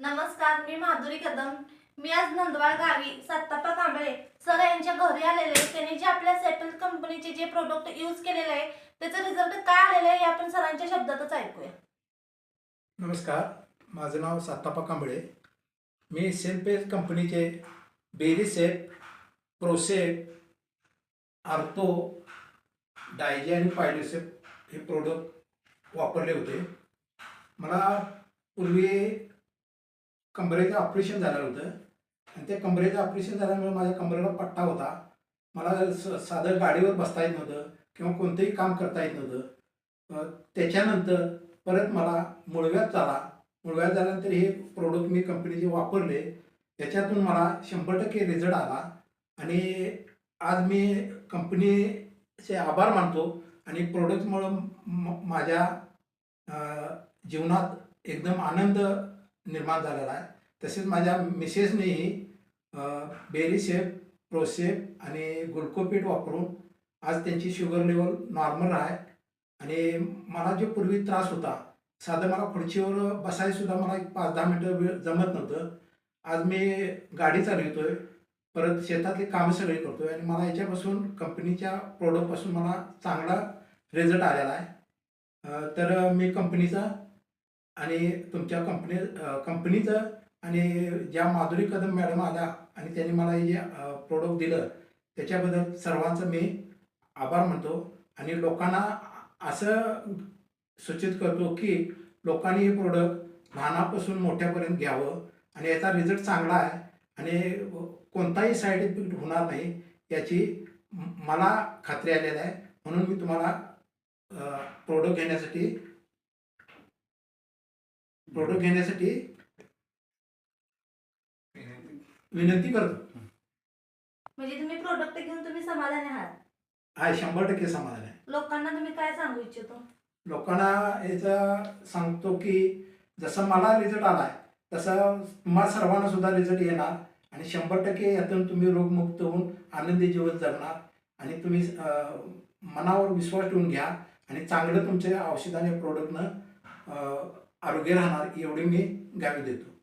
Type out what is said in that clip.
नमस्कार मी माधुरी कदम. मी आज नंदवाळ गावी सत्तापा कांबळे सर यांच्या घरी आलेले त्यांनी जे आपल्या सेटल कंपनीचे जे प्रोडक्ट यूज केलेले आहे त्याचा रिझल्ट काय आलेला आहे हे आपण सरांच्या शब्दातच ऐकूया. नमस्कार माझं नाव सातापा कांबळे. मी सेल्फेज कंपनीचे बेरीसेट प्रोसेट आर्थो डायजे आणि पायलोसेप हे प्रोडक्ट वापरले होते. मला पूर्वी कमरेचं ऑपरेशन झालं होतं. आणि त्या कमरेचं ऑपरेशन झाल्यामुळे माझ्या कमरेला पट्टा होता. मला स साधं गाडीवर बसता येत नव्हतं किंवा कोणतंही काम करता येत नव्हतं. त्याच्यानंतर परत मला मुळव्यात झाला. मुळव्यात झाल्यानंतर हे प्रोडक्ट मी कंपनीचे वापरले. त्याच्यातून मला शंभर टक्के रिझल्ट आला. आणि आज मी कंपनीचे आभार मानतो. आणि प्रोडक्टमुळं म- माझ्या जीवनात एकदम आनंद निर्माण झालेला आहे. तसेच माझ्या मिसेसनेही बेरीसेप प्रोसेप आणि गुडकोपीठ वापरून आज त्यांची शुगर लेवल नॉर्मल आहे. आणि मला जो पूर्वी त्रास होता साधं मला खुर्चीवर बसायसुद्धा मला एक पाच दहा मिनटं वेळ जमत नव्हतं. आज मी गाडी चालवतोय परत शेतातली कामं सगळी करतोय आणि मला याच्यापासून कंपनीच्या प्रोडक्टपासून मला चांगला रिझल्ट आलेला आहे. तर मी कंपनीचा आणि तुमच्या कंपनी कंपनीचं आणि ज्या माधुरी कदम मॅडम आल्या आणि त्यांनी मला हे जे प्रोडक्ट दिलं त्याच्याबद्दल सर्वांचं मी आभार मानतो. आणि लोकांना असं सूचित करतो की लोकांनी हे प्रोडक्ट लहानापासून मोठ्यापर्यंत घ्यावं आणि याचा रिझल्ट चांगला आहे आणि कोणताही साईड इफेक्ट होणार नाही याची मला खात्री आलेली आहे. म्हणून मी तुम्हाला प्रोडक्ट घेण्यासाठी प्रोडक्ट घेण्यासाठी विनंती करतो. म्हणजे तुम्ही प्रोडक्ट घेऊन तुम्ही समाधानी आहात? हा शंभर टक्के समाधान आहे. लोकांना तुम्ही काय सांगू इच्छितो? लोकांना याचा सांगतो की जसं मला रिझल्ट आलाय तसं तुम्हा सर्वांना सुद्धा रिझल्ट येणार आणि शंभर टक्के यातून तुम्ही रोगमुक्त होऊन आनंदी जीवन जगणार आणि तुम्ही अं, मनावर विश्वास ठेवून घ्या आणि चांगलं तुमच्या औषधाने प्रोडक्टनं आरोग्य राहणार एवढी मी गावी देतो.